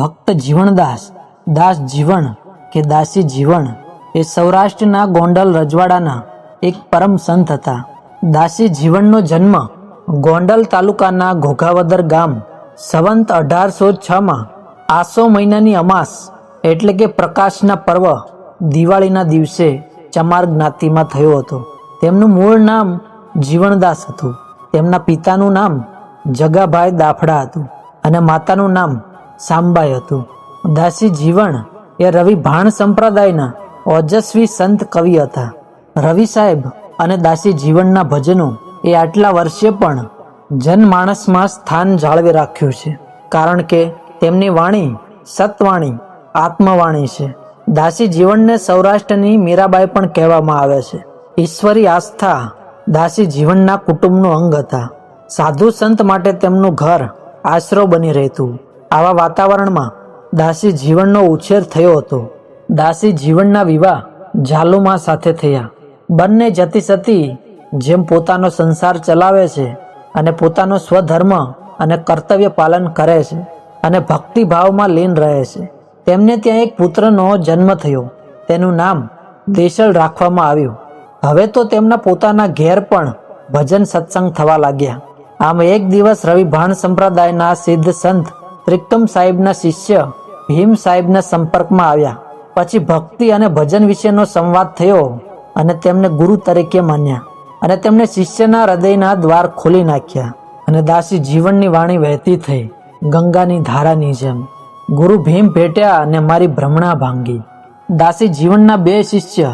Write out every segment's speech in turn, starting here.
ભક્ત જીવણદાસ દાસ જીવણ કે દાસી જીવણ એ સૌરાષ્ટ્રના ગોંડલ રજવાડાના એક પરમ સંત હતા. દાસી જીવણનો જન્મ ગોંડલ તાલુકાના ઘોઘાવદર ગામ સંવંત અઢારસો છમાં આસો મહિનાની અમાસ એટલે કે પ્રકાશના પર્વ દિવાળીના દિવસે ચમાર જ્ઞાતિમાં થયો હતો. તેમનું મૂળ નામ જીવણદાસ હતું. તેમના પિતાનું નામ જગાભાઈ દાફડા હતું અને માતાનું નામ સાંબાઈ હતું દાસી જીવણ એ રવિ ભાણ સંપ્રદાયના ઓજસ્વી સંત કવિ હતા. રવિ સાહેબ અને દાસી જીવનના ભજનો એ આટલા વર્ષે પણ જનમાણસમાં સ્થાન જાળવી રાખ્યું છે. કારણ કે તેમની વાણી સતવાણી, આત્મવાણી છે. દાસી જીવનને સૌરાષ્ટ્રની મીરાબાઈ પણ કહેવામાં આવે છે. ઈશ્વરી આસ્થા દાસી જીવનના કુટુંબનું અંગ હતા. સાધુ સંત માટે તેમનું ઘર આશરો બની રહેતું. આવા વાતાવરણમાં દાસી જીવનનો ઉછેર થયો હતો. દાસી જીવનના વિવાહ ઝાલુમા સાથે થયા. બંને જતી સતી જેમ પોતાનો સંસાર ચલાવે છે અને પોતાનો સ્વધર્મ અને કર્તવ્ય પાલન કરે છે અને ભક્તિભાવમાં લીન રહે છે. તેમને ત્યાં એક પુત્રનો જન્મ થયો. તેનું નામ દેશળ રાખવામાં આવ્યું. હવે તો તેમના પોતાના ઘેર પણ ભજન સત્સંગ થવા લાગ્યા. આમ એક દિવસ રવિ ભાણ સંપ્રદાયના સિદ્ધ સંત ત્રિકમ સાહેબના શિષ્ય ભીમ સાહેબના સંપર્કમાં આવ્યા. પછી ભક્તિ અને ભજન વિશેનો સંવાદ થયો અને તેમને ગુરુ તરીકે માન્યા અને તેમણે શિષ્યના હૃદયના દ્વાર ખોલી નાખ્યા અને દાસી જીવનની વાણી વહેતી થઈ, ગંગાની ધારાની જેમ. ગુરુ ભીમ ભેટ્યા અને મારી ભ્રમણા ભાંગી. દાસી જીવનના બે શિષ્ય,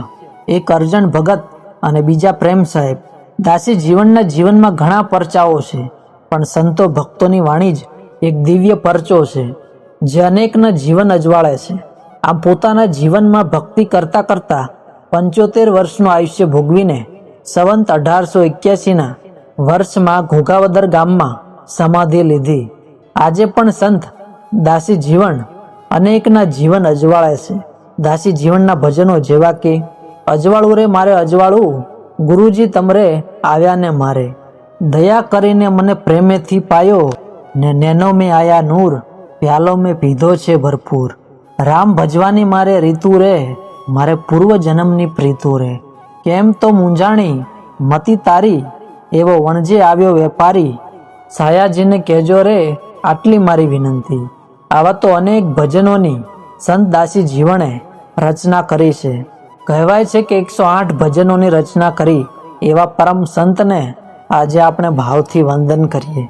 એક અર્જણ ભગત અને બીજા પ્રેમ સાહેબ. દાસી જીવનના જીવનમાં ઘણા પરચાઓ છે, પણ સંતો ભક્તોની વાણી જ એક દિવ્ય પરચો છે, જે અનેકના જીવન અજવાળે છે. આમ પોતાના જીવનમાં ભક્તિ કરતા કરતા પંચોતેર વર્ષનું આયુષ્ય ભોગવીને સંવંત અઢારસો એક્યાસીના વર્ષમાં ઘોઘાવદર ગામમાં સમાધિ લીધી. આજે પણ સંત દાસી જીવન અનેકના જીવન અજવાળે છે. દાસી જીવનના ભજનો જેવા કે, અજવાળું રે મારે અજવાળું, ગુરુજી તમરે આવ્યા ને મારે. દયા કરીને મને પ્રેમેથી પાયો ને નેનો મેં આયા નૂર, પ્યાલો મેં પીધો છે ભરપૂર. રામ ભજવાની મારે રીતુ રે, મારે પૂર્વ જન્મની પ્રીતુ રે. કેમ તો મૂંઝાણી, મતી તારી, એવો વણજે આવ્યો વેપારી. સાયાજીને કહેજો રે, આટલી મારી વિનંતી. આવા તો અનેક ભજનોની સંત દાસી જીવણે રચના કરી છે. કહેવાય છે કે એકસો આઠ ભજનોની રચના કરી એવા પરમ સંતને આજે આપણે ભાવથી વંદન કરીએ.